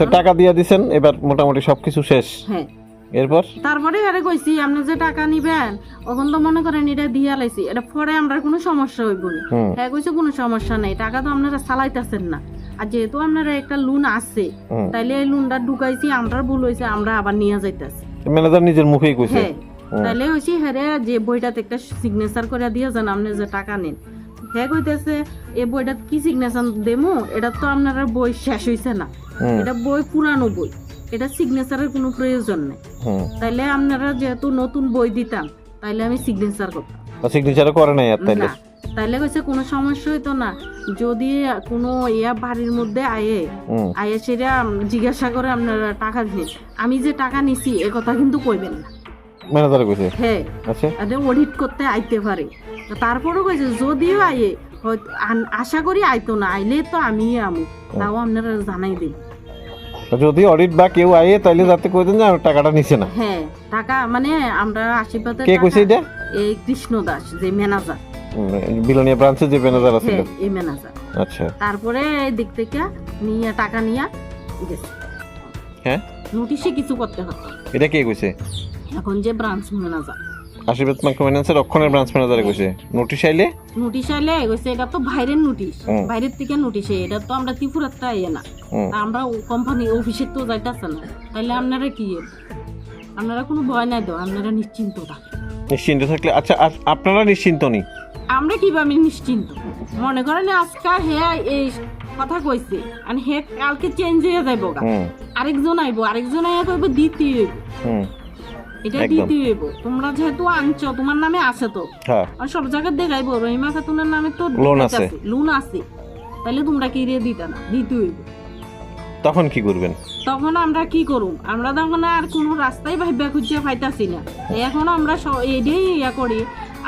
তো টাকা দিয়ে দিছেন এবার মোটামুটি সবকিছু শেষ। হ্যাঁ। এরপর? তারপরে আরে কইছি আপনি যে টাকা নিবেন ওখান তো মনে করেন এটা দিয়া লাইছি এটা পরে আমরা কোনো সমস্যা হইব না। হ্যাঁ কইছে কোনো সমস্যা নেই টাকা তো আপনারা চালাইতেছেন না। আর যেহেতু আপনারা একটা লোন আছে তাইলে এই লোনটা ঢুকাইছি আমরা ভুল হয়েছে আমরা আবার নিয়ে যাইতেছি। ম্যানেজার নিজের মুখেই কইছে। হ্যাঁ তাইলে হয়েছি হ্যাঁ যে বইটাতে একটা সিগনেচার করে দিয়ে যান আপনি যে টাকা নেন। হ্যাঁ কইতেছে এই বইটা কি সিগনেচার দেমো? এটা তো আপনারা বই শেষ হইছে না। এটা বই পুরানো বই। এটা সিগনেচারের কোনো প্রয়োজন নেই। তাইলে আপনারা যেহেতু নতুন বই দিতাম তাইলে আমি সিগনেচার করতাম। সিগনেচারও করে নাই তাইলে? তাইলে কইছে কোনো সমস্যা হইতো না। যদি কোনো ইয়া বাড়ির মধ্যে আয়ে আয়ে সেটা জিজ্ঞাসা করে আপনারা টাকা দিয়ে আমি যে টাকা নিছি এ কথা কিন্তু কইবেন না। ম্যানেজার কইছে? হ্যাঁ। আচ্ছা। অডিট করতে আইতে পারে। তারপরও কইছে যদিও আন- আশা করি আইতো না আইলে তো আমি আমু তাও আপনারা জানাই দিন যদি অডিট বা কেউ আইয়ে তাইলে যাতে কই দেন যে টাকাটা নিছে না। হ্যাঁ টাকা মানে আমরা আশীর্বাদের কে কইছে এটা? এই কৃষ্ণ দাস যে ম্যানেজার। বিলোনিয়া ব্রাঞ্চে যে ম্যানেজার আছিল হ্যাঁ এই ম্যানেজার আচ্ছা। তারপরে এই দিক থেকে নিয়ে টাকা নিয়ে গেছে। হ্যাঁ? নোটিশে কিছু করতে হতো। এটা কে কইছে? এখন যে ব্রাঞ্চ ম্যানেজার আশীর্বাদ মাইক্রো ফাইন্যান্সের রক্ষণের ব্রাঞ্চ ম্যানেজারে কইছে নোটিশ আইলে? নোটিশ আইলে গেছে এটা তো বাইরের নোটিশ বাইরের থেকে নোটিশ এটা তো আমরা ত্রিপুরাতে ইয়ে না। আমরা কোম্পানি অফিসে তো যাইতেছে না। তাহলে আপনারা কি? আপনারা কোনো ভয় নাই তো আপনারা নিশ্চিন্ত থাকেন নিশ্চিন্ত থাকলে আচ্ছা আপনারা নিশ্চিন্ত নি? আমরা কীভাবে নিশ্চিন্ত? মনে করেন আজকে হে এই কথা কইছে আর হে কালকে চেঞ্জ হয়ে যাইব আরেকজন আইব আরেকজন আইয়া কইব হুম। এটা একদম। দিতে হইব তোমরা যেহেতু আনছো তোমার নামে আছে তো। হ্যাঁ। আর সব জায়গায় দেখাইবো রহিমা খাতুনের নামে তো লোন আছে। লোন আছে। তাহলে তোমরা কি রে দিতে না? দিতে হইব। তখন কি করবেন? তখন আমরা কি করুম? আমরা তখন আর কোনো রাস্তায় ভাইবা খুঁজে পাইতাছি না। এখন আমরা এটাই ইয়া করি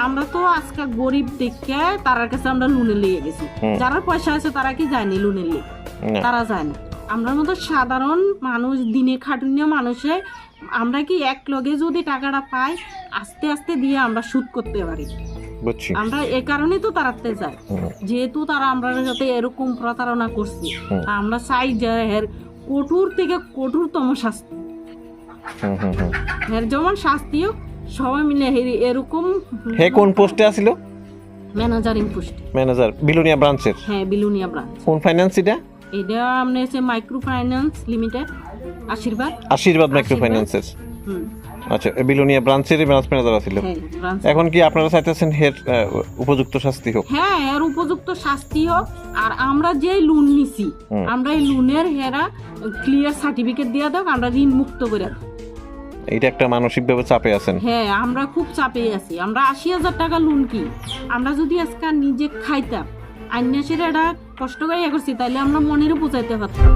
আমরা তো আজকে গরিব দেখে তার কাছে আমরা লোনে লিয়ে গেছি। যারা পয়সা আছে তারা কি জানি লোনে লিয়ে তারা যায় না আমরা মতো সাধারণ মানুষ দিনে খাটুনিয়া মানুষে আমরা কি এক লগে যদি টাকাটা পাই আস্তে আস্তে দিয়ে আমরা সুদ করতে পারি। আমরা এ কারণেই তো তাড়াতে যাই। যেহেতু তারা আমরা সাথে এরকম প্রতারণা করছি আমরা চাই যে এর কঠোর থেকে কঠোরতম শাস্তি। এর যেমন শাস্তি হোক সবাই মিলে এর- এরকম হে কোন পোস্টে আছিল ম্যানেজারিং পোস্ট। ম্যানেজার বিলোনিয়া ব্রাঞ্চের? হ্যাঁ বিলুনিয়া ব্রাঞ্চ। কোন ফাইন্যান্স এটা? এটা আপনি হচ্ছে মাইক্রো ফাইন্যান্স লিমিটেড আশীর্বাদ আশীর্বাদ। মাইক্রো ফাইন্যান্সের হুম। আচ্ছা বিলোনিয়া ব্রাঞ্চের ব্রাঞ্চ ম্যানেজার হ্যাঁ এখন কি আপনারা চাইতেছেন হের উপযুক্ত শাস্তি হোক? হ্যাঁ এর উপযুক্ত শাস্তি হোক। আর আমরা যে লোন নিছি আমরা এই লোনের হেরা ক্লিয়ার সার্টিফিকেট দিয়ে দাও আমরা ঋণ মুক্ত করে দাও এটা একটা মানসিকভাবে চাপে আছেন? হ্যাঁ আমরা খুব চাপে আছি। আমরা আশি হাজার টাকা লোন কি? আমরা যদি আজকে নিজে খাইতাম আন্যাসের এটা কষ্ট করে ইয়ে করছি তাহলে আমরা মনেরও বোঝাইতে পারতাম।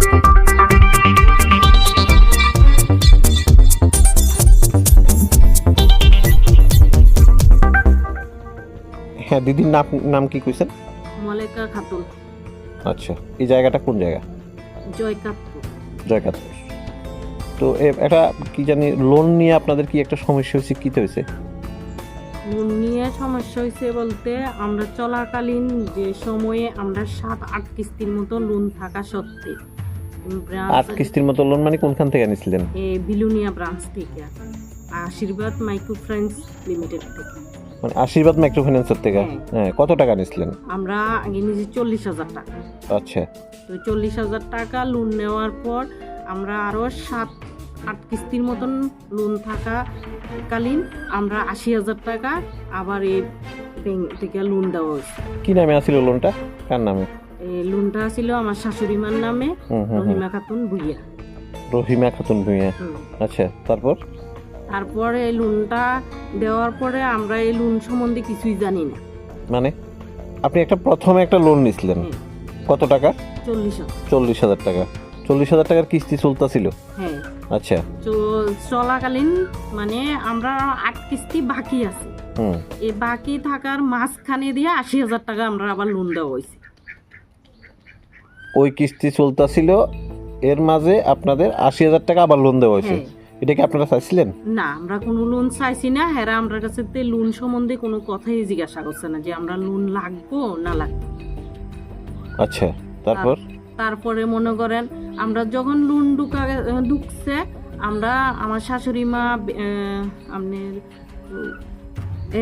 হ্যাঁ দিদির নাম নাম কি কইছেন? মলেকা খাতুন। আচ্ছা এই জায়গাটা কোন জায়গা? জয়কাতপুর জয়কাতপুর তো এ- একটা কি জানি লোন নিয়ে আপনাদের কি একটা সমস্যা হয়েছে কি হয়েছে? লোন নিয়ে সমস্যা হয়েছে বলতে আমরা চলাকালীন যে সময়ে আমরা সাত আট কিস্তির মতো লোন থাকা সত্ত্বে আট কিস্তির মতো লোন মানে কোনখান থেকে আনিছিলেন এ বিলুনিয়া ব্রাঞ্চ থেকে। আশীর্বাদ মাইক্রো ফ্রেন্ডস লিমিটেড থেকে। মানে আশীর্বাদ মাইক্রো ফাইন্যান্সের থেকে? হ্যাঁ। হ্যাঁ কত টাকা নিছিলেন? আমরা আগে নিয়েছি চল্লিশ হাজার টাকা। আচ্ছা। তো চল্লিশ হাজার টাকা লোন নেওয়ার পর আমরা আরও সাত আট কিস্তির মতন লোন থাকা কালীন আমরা আশি হাজার টাকা আবার এই ব্যাংক থেকে লোন দেওয়া হয়েছে। কি নামে আছিল লোনটা কার নামে? এই লোনটা ছিল আমার শাশুড়ি মার নামে হুম হুম হুম। রহিমা খাতুন ভুইয়া। রহিমা খাতুন ভুঁইয়া। আচ্ছা তারপর? তারপরে এই লোনটা দেওয়ার পরে আমরা এই লোন সম্বন্ধে কিছুই জানি না। মানে আপনি একটা প্রথমে একটা লোন নিছিলেন। কত টাকা? চল্লিশ চল্লিশ হাজার টাকা। চল্লিশ হাজার টাকার কিস্তি চলতেছিল। হ্যাঁ। আচ্ছা। তো চলাকালীন মানে আমরা আট কিস্তি বাকি আছে। এই বাকি থাকার মাঝখানে দিয়ে আশি হাজার টাকা আমরা আবার লোন দেওয়া হয়েছে। ওই কিস্তি চলতেছিল এর মাঝে আপনাদের আশি হাজার টাকা আবার লোন দেওয়া হয়েছে। হ্যাঁ। এটা কি আপনারা চাইছিলেন? না আমরা কোনো লোন চাইছি না। হেরা আমরা কাছে লোন সম্বন্ধে কোনো কথাই জিজ্ঞাসা করছে না যে আমরা লোন লাগবো না লাগবো। আচ্ছা তারপর? তারপরে মনে করেন আমরা যখন লুন ঢুকা ঢুকছে আমরা আমার শাশুড়ি মা আপনার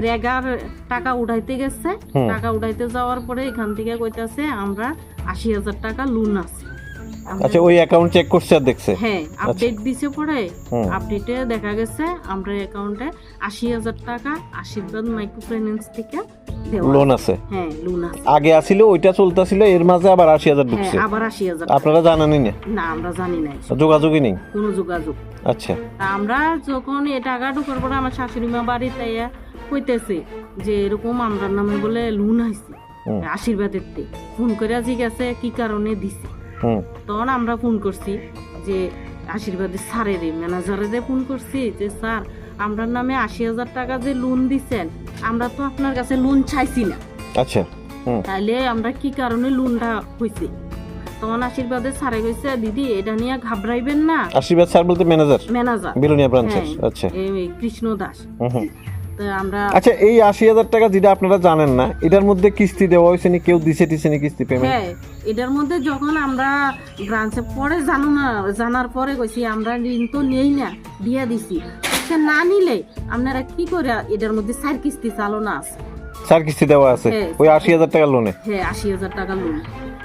রেগার টাকা উঠাইতে গেছে। টাকা উঠাইতে যাওয়ার পরে এখান থেকে কইতাছে আমরা আশি হাজার টাকা লুন আছে। আচ্ছা ওই অ্যাকাউন্ট চেক করছে আর দেখছে। হ্যাঁ আপডেট দিছে পরে আপডেটে দেখা গেছে আমরা অ্যাকাউন্টে আশি হাজার টাকা আশীর্বাদ মাইক্রো ফাইন্যান্স থেকে দেওয়া লোন আছে। হ্যাঁ লোন আছে। আগে আসিল ওইটা চলতেছিল এর মাঝে আবার আশি হাজার হ্যাঁ ঢুকছে। আবার আশি হাজার আপনারা জানানই না? না আমরা জানি না যোগাযোগই নেই? কোনো যোগাযোগ। আচ্ছা। আমরা যখন এই টাকা ঢুকার পরে আমার শাশুড়ি মা বাড়িতে কইতেছে যে এরকম আমরা নামে বলে লোন আইছে। আশীর্বাদের ফোন করে জিজ্ঞাসে কি কারণে দিছে? তখন আমরা ফোন করছি যে আশীর্বাদের স্যারের ম্যানেজারের ফোন করছি যে স্যার আমরা নামে আশি হাজার টাকা যে লোন দিছেন আমরা তো আপনার কাছে লোন চাইছি না। আচ্ছা তাইলে আমরা কি কারণে লোনটা হয়েছে তখন আশীর্বাদের স্যারে কইছে দিদি এটা নিয়ে ঘাবড়াইবেন না। আশীর্বাদ স্যার বলতে ম্যানেজার ম্যানেজার বিলোনিয়া ব্রাঞ্চের হ্যাঁ, আচ্ছা। এই কৃষ্ণ দাস। আমরা আচ্ছা এই আশি হাজার টাকা যেটা আপনারা জানেন না এটার মধ্যে কিস্তি দেওয়া হয়েছে নি কেউ দিছে নি কিস্তি পেমেন্ট হ্যাঁ এটার মধ্যে যখন আমরা ব্রাঞ্চে পরে জানো না জানার পরে কইছি আমরা ঋণ তো নেই না দিয়ে দিছি। সে না নিলে আপনারা কি করে এটার মধ্যে চার কিস্তি চালনা আছে? স্যার কিস্তি দেওয়া আছে? হ্যাঁ। ওই আশি হাজার টাকা লোনে হ্যাঁ আশি হাজার টাকা লোন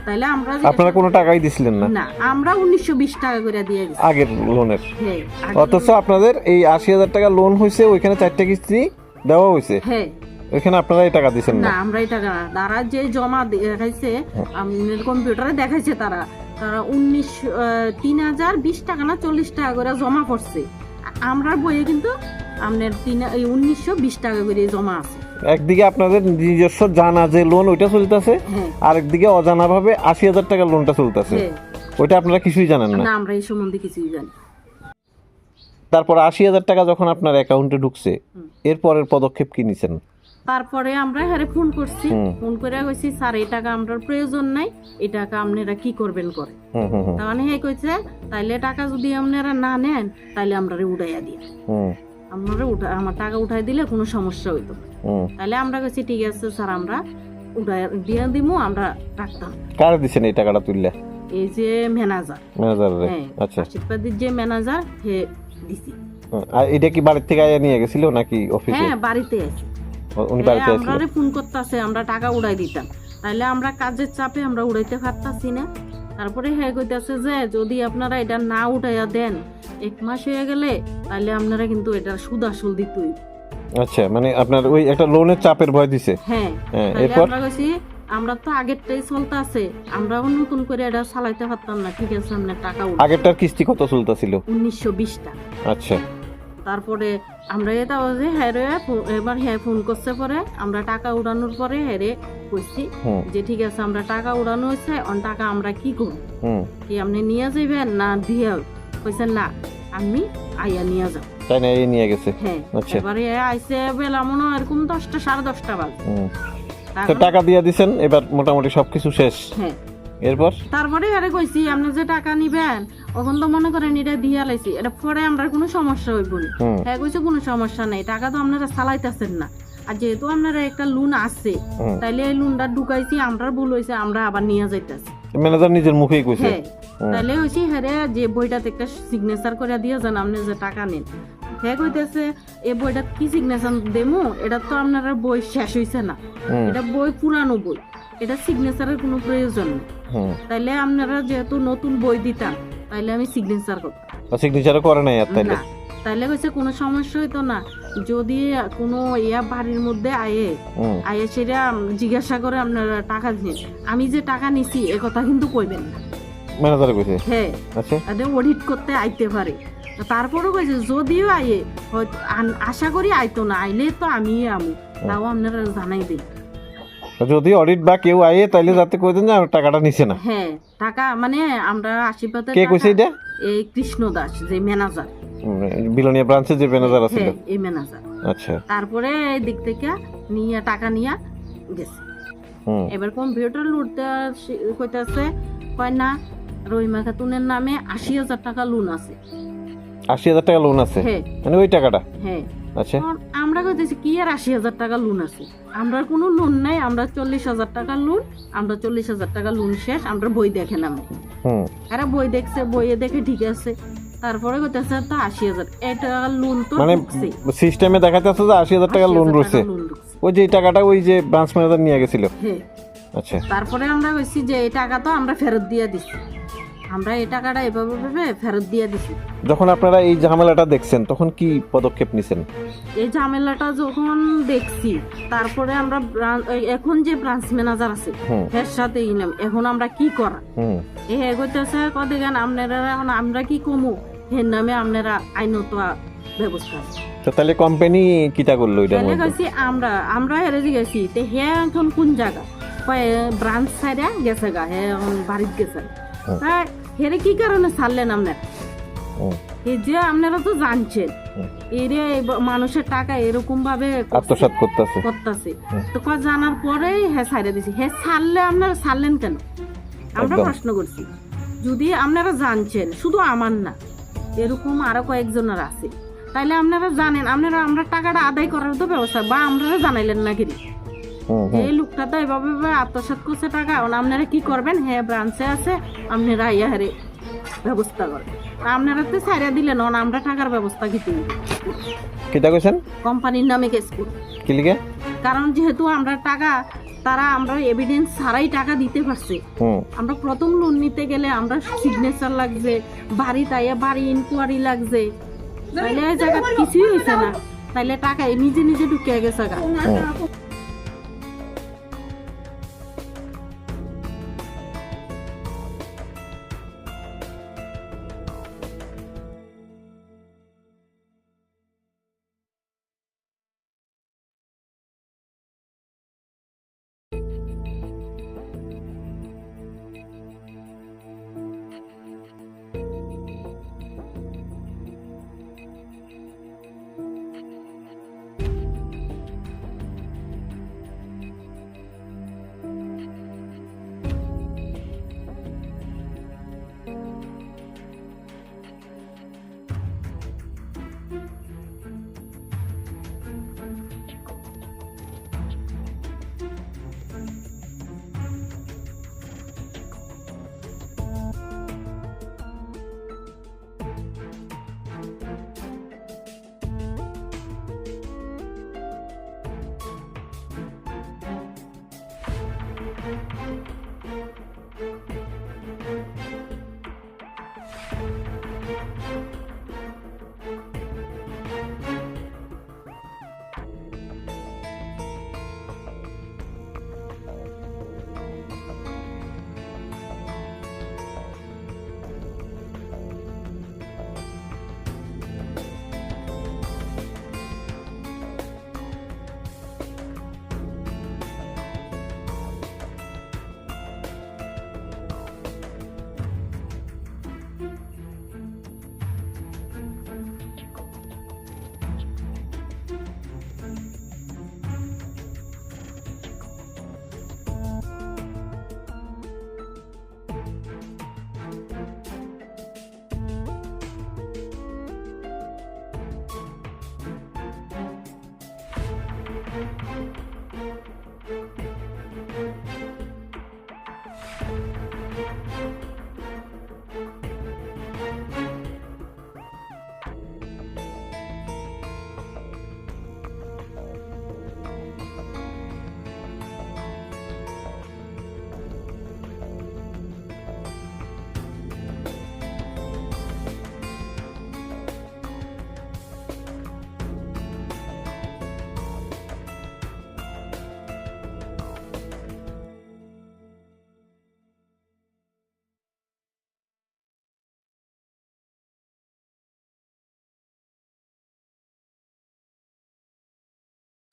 তাইলে আমরা আপনারা কোনো টাকাই দিছিলেন না? না আমরা উনিশশো বিশ টাকা করে দিয়ে গেছি আগের লোনের হ্যাঁ অথচ আপনাদের এই আশি হাজার টাকা লোন হয়েছে ওইখানে চারটা কিস্তি দেওয়া হয়েছে? হ্যাঁ। ওইখানে আপনারা এই টাকা দিচ্ছেন না? না আমরা এই টাকা। তারা যে জমা দেখাইছে কম্পিউটারে দেখাইছে তারা। তারা উনিশ তিন হাজার বিশ টাকা না চল্লিশ টাকা করে জমা করছে। আমরা বইয়ে কিন্তু আপনার তিন উনিশশো বিশ টাকা করে জমা আছে। একদিকে আপনাদের নিজস্ব জানা যে লোন ওইটা চলতেছে। হ্যাঁ। আরেকদিকে অজানা ভাবে আশি হাজার টাকা লোনটা চলতেছে। হ্যাঁ। ওইটা আপনারা কিছুই জানেন না? আমরা এই সম্বন্ধে কিছুই জানি তারপর আশি হাজার টাকা যখন আপনার অ্যাকাউন্টে ঢুকছে। এরপরের পদক্ষেপ কি নিছেন? তারপরে আমরা হ্যারে ফোন করছি ফোন করে কইছি স্যার এই টাকা আমরা প্রয়োজন নাই এই টাকা আপনারা কি করবেন করে? তার মানে হ্যাঁ কইছে তাইলে টাকা যদি আপনারা না নেন তাইলে আমরা উঠাইয়া দিই হুম। আপনারা উঠা আমার টাকা উঠাই দিলে কোনো সমস্যা হইতো তাহলে আমরা কইছি ঠিক আছে স্যার আমরা উঠাই দিয়ে দিমু আমরা রাখতাম। কারে দিছেন এই টাকাটা তুললে এই যে ম্যানেজার। ম্যানেজারে। হ্যাঁ আচ্ছা। আশীর্বাদের যে ম্যানেজার হে দিছি আর এটা কি বাড়ির থেকে আইয়া নিয়ে গেছিল নাকি অফিসে হ্যাঁ বাড়িতে আছে। উনি বাড়িতে আসছিল আমরা ফোন করতেছে আমরা টাকা উড়াই দিতাম। তাহলে আমরা কাজের চাপে আমরা উড়াইতে পারতাছি না। তারপরে হ্যাঁ কইতাছে যে যদি আপনারা এটা না উঠাইয়া দেন এক মাস হয়ে গেলে তাহলে আপনারা কিন্তু এটা সুদ আসল দিতেই আচ্ছা মানে আপনার ওই একটা লোনের চাপের ভয় দিছে? হ্যাঁ হ্যাঁ এরপর? আমরা কইছি আমরা তো আগেরটাই চলতে আছে আমরাও নতুন করে এটা চালাইতে পারতাম না। ঠিক আছে আপনার টাকা আগেরটার কিস্তি কত চলতেছিল? উনিশশো বিশটা। আচ্ছা। তারপরে আমরা এটা যে হ্যাঁ রে, এবার হ্যাঁ ফোন করছে পরে আমরা টাকা উড়ানোর পরে হ্যাঁ রে কইছি যে ঠিক আছে আমরা টাকা উড়ানো হয়েছে অন টাকা আমরা কি করব? কি আপনি নিয়ে যাবেন না দিয়ে কইছেন না আমি আইয়া নিয়ে যাব। তাই না নিয়ে গেছে? হ্যাঁ। আচ্ছা। এবারে আইসে বেলা মনে হয় এরকম দশটা সাড়ে দশটা বাজে। তো টাকা দিয়ে দিছেন এবার মোটামুটি সবকিছু শেষ। হ্যাঁ এরপর? তারপরে আরে কইছি আপনি যে টাকা নিবেন তখন তো মনে করেন এটা দিয়ে লাইছি এটা পরে আমরা কোনো সমস্যা হইব না। হ্যাঁ কইছে কোনো সমস্যা নেই টাকা তো আপনারা চালাইতেছেন না। আর যেহেতু আপনারা একটা লোন আছে তাইলে এই লোনটা ঢুকাইছি আমরা ভুল হয়েছে আমরা আবার নিয়ে যাইতেছি। ম্যানেজার নিজের মুখেই কইছে। হ্যাঁ হুম। তাহলে হয়েছে হ্যাঁ যে বইটাতে একটা সিগনেচার করে দিয়ে যান আপনি যে টাকা নেন। হ্যাঁ কইতেছে এই বইটা কি সিগনেচার দেমু? এটা তো আপনারা বই শেষ হইছে না। এটা বই পুরানো বই। এটা সিগনেচারের কোনো প্রয়োজন নেই। তাইলে আপনারা যেহেতু নতুন বই দিতাম তাইলে আমি সিগনেচার করতাম। সিগনেচারও করে নাই তাইলে? তাইলে কইছে কোনো সমস্যা হইতো না। যদি কোনো ইয়া বাড়ির মধ্যে আয়ে আয়ে সেটা জিজ্ঞাসা করে আপনারা টাকা দিন আমি যে টাকা নিছি এ কথা কিন্তু কইবেন না। ম্যানেজার কইছে? হ্যাঁ। আচ্ছা। অডিট করতে আইতে পারে। তারপরেও কইছে যদিও আইয়ে হয়তো আশা করি আইতো না আইলে তো আমি। আমু তাও আপনারা জানাই দিই যদি অডিট বা কেউ আইয়ে তাইলে যাতে কই দেন যে টাকাটা নিছে না। হ্যাঁ টাকা মানে আমরা কে কইছে এটা? এই কৃষ্ণ দাস যে ম্যানেজার। বিলোনিয়া ব্রাঞ্চের যে ম্যানেজার আছিল হ্যাঁ এই ম্যানেজার। আচ্ছা। তারপরে এই দিক থেকে নিয়ে টাকা নিয়ে গেছে। এবার কম্পিউটার লুটতে কইতাছে কয় না রহিমা খাতুনের নামে আশি হাজার টাকা লোন আছে। আশি হাজার টাকা লোন আছে। হ্যাঁ। মানে ওই টাকাটা? হ্যাঁ। আচ্ছা। আমরা কইতেছি কি আর আশি হাজার টাকা লোন আছে? আমরা কোনো লোন নাই আমরা চল্লিশ হাজার টাকা লোন আমরা চল্লিশ হাজার টাকা লোন শেষ আমরা বই দেখে নাম। হুম। এরা বই দেখছে বইয়ে দেখে ঠিক আছে। তারপরে কইতেছে তো আশি হাজার। এই টাকা লোন তো মানে সিস্টেমে দেখাতে আছে যে আশি হাজার টাকা লোন রয়েছে। ওই যে টাকাটা ওই যে ব্রাঞ্চ ম্যানেজার নিয়ে গেছিল। হ্যাঁ। আচ্ছা। তারপরে আমরা কইছি যে এই টাকা তো আমরা ফেরত দিয়ে দিছি। আমরা এই টাকাটা এভাবে ভাবে ফেরত দিয়ে দিছি। যখন আপনারা এই ঝামেলাটা দেখছেন তখন কি পদক্ষেপ নিছেন? এই ঝামেলাটা যখন দেখছি তারপরে আমরা ব্রাঞ্চ- এই এখন যে ব্রাঞ্চ ম্যানেজার আছে হুম। এর সাথে ইনাম এখন আমরা কি করা? হুম। এ এগোতেছে কদি গান আপনারা এখন আমরা কি কমু? এর নামে আপনারা আইনত ব্যবস্থা আছে। তো তাহলে কোম্পানি কিটা করল এটার তাহলে মধ্যে? কইছি আমরা আমরা হেরে গেছি তে হে এখন কোন জায়গা? কয় ব্রাঞ্চ সাইডে গেছে গা হে এখন বাড়িতে গেছে। হ্যাঁ হেরে কি কারণে ছাড়লেন আপনার? এই যে আপনারা তো জানছেন। এরে মানুষের টাকা এরকম ভাবে আত্মসাৎ করতেছে। করতেছে। তো কয় জানার পরেই হ্যাঁ ছাইড়ে দিছি। হ্যাঁ ছাড়লে আপনারা ছাড়লেন কেন? আমরা প্রশ্ন করছি। যদি আপনারা জানছেন শুধু আমার না এরকম আরও কয়েকজনের আছে তাইলে আপনারা জানেন আপনারা আমরা টাকাটা আদায় করার তো ব্যবস্থা বা আপনারা জানাইলেন না কি হুম এই লোকটা তো এভাবে আত্মসাৎ করছে টাকা আপনারা কি করবেন? হ্যাঁ ব্রাঞ্চে আছে আপনারা ব্যবস্থা করেন আপনারা তো দিলেন এখন আমরা টাকার ব্যবস্থা কি? কিটা কইছেন? কোম্পানির নামে কেস কি লিগে? কারণ যেহেতু আমরা টাকা তারা আমরা এভিডেন্স ছাড়াই টাকা দিতে পারছে। আমরা প্রথম লোন নিতে গেলে আমরা সিগনেচার লাগছে বাড়ি তাই বাড়ি ইনকোয়ারি লাগছে। তাইলে এই জায়গা কিছুই হয়েছে না। তাইলে টাকা নিজে নিজে ঢুকে গেছে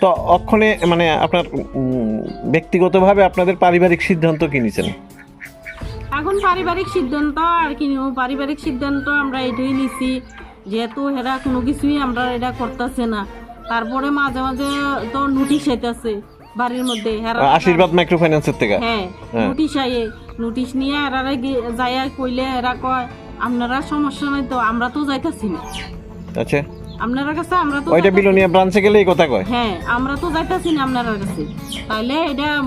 তো অক্ষণে মানে আপনার ব্যক্তিগতভাবে আপনাদের পারিবারিক সিদ্ধান্ত কি নিছেন? এখন পারিবারিক সিদ্ধান্ত আর কি পারিবারিক সিদ্ধান্ত আমরা এটাই নিছি যেহেতু হেরা কোনো কিছুই আমরা এটা করতেছে না। তারপরে মাঝে মাঝে তো নোটিশ আইতাছে বাড়ির মধ্যে। আশীর্বাদ মাইক্রো ফাইন্যান্সের থেকে? হ্যাঁ হ্যাঁ। নোটিশ আইয়ে। নোটিশ নিয়ে এরারে যাই কইলে এরা কয় আপনারা সমস্যা নাই তো আমরা তো যাইতাছি না। আচ্ছা। আপনারা কাছে আমরা তো ওইটা বিলোনিয়া ব্রাঞ্চে গেলে এই কথা কয়। হ্যাঁ আমরা তো যাইতাছি না আপনার কাছে। তাহলে এটা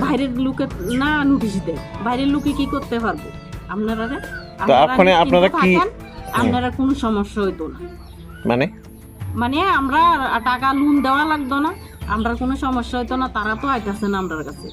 বাইরের লোকে না নোটিশ দেয়। বাইরের লোকে কি করতে পারব? আপনারা তো এক্ষণে আপনারা কি- আপনারা কোনো সমস্যা হইতো না। মানে? মানে আমরা টাকা লোন দেওয়া লাগতো না। আমরা কোনো সমস্যা হইতো না তারা তো আইতাছে না আমরার কাছে।